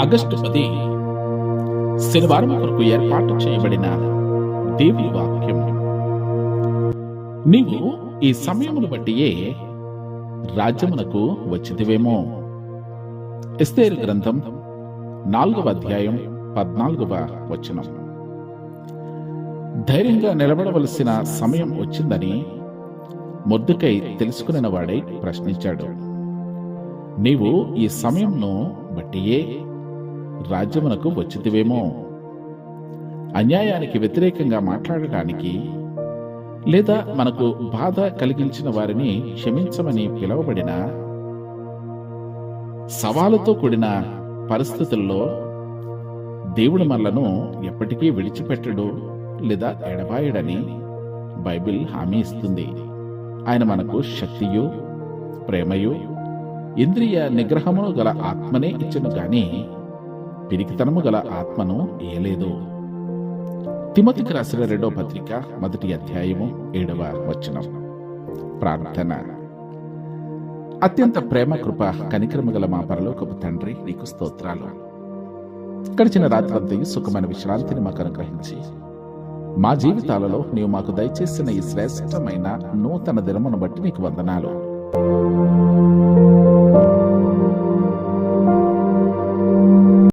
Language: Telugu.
ఆగస్టు పది శనివారం కొరకు ఏర్పాటు చేయబడిన దేవి వాక్యం. నీవు ఈ సమయమును బట్టియే రాజ్యమునకు వచ్చిదివేమో ఎస్తేరు గ్రంథం నాలుగవ అధ్యాయం పద్నాలుగవ వచనం. ధైర్యంగా నిలబడవలసిన సమయం వచ్చిందని మొద్దుకై తెలుసుకునే వాడై ప్రశ్నించాడు. నీవు ఈ సమయంను బట్టియే రాజ్యమునకు వచ్చితివేమో. అన్యాయానికి వ్యతిరేకంగా మాట్లాడటానికి లేదా మనకు బాధ కలిగించిన వారిని క్షమించమని పిలువబడిన? సవాలుతో కూడిన పరిస్థితుల్లో దేవుడు మనలను ఎప్పటికీ విడిచిపెట్టడు లేదా ఎడబాయడని బైబిల్ హామీ ఇస్తుంది. ఆయన మనకు శక్తియు ప్రేమయు ఇంద్రియ నిగ్రహమును గల ఆత్మనే ఇచ్చను కానీ పిరికితనము గల ఆత్మను ఏలేదు. తిమతికి రాసిన రెండో పత్రిక మొదటి అధ్యాయము ఏడవ వచనం. ప్రార్థన. అత్యంత ప్రేమ కృప కనికరము గల మా పరలోకపు తండ్రి నీకు స్తోత్రాలు. గడిచిన రాత్రంతయు సుఖమైన విశ్రాంతిని మాకు అనుగ్రహించి మా జీవితాలలో నీవు మాకు దయచేసిన ఈ శ్రేష్టమైన నూతన దినమును బట్టి నీకు వందనాలు.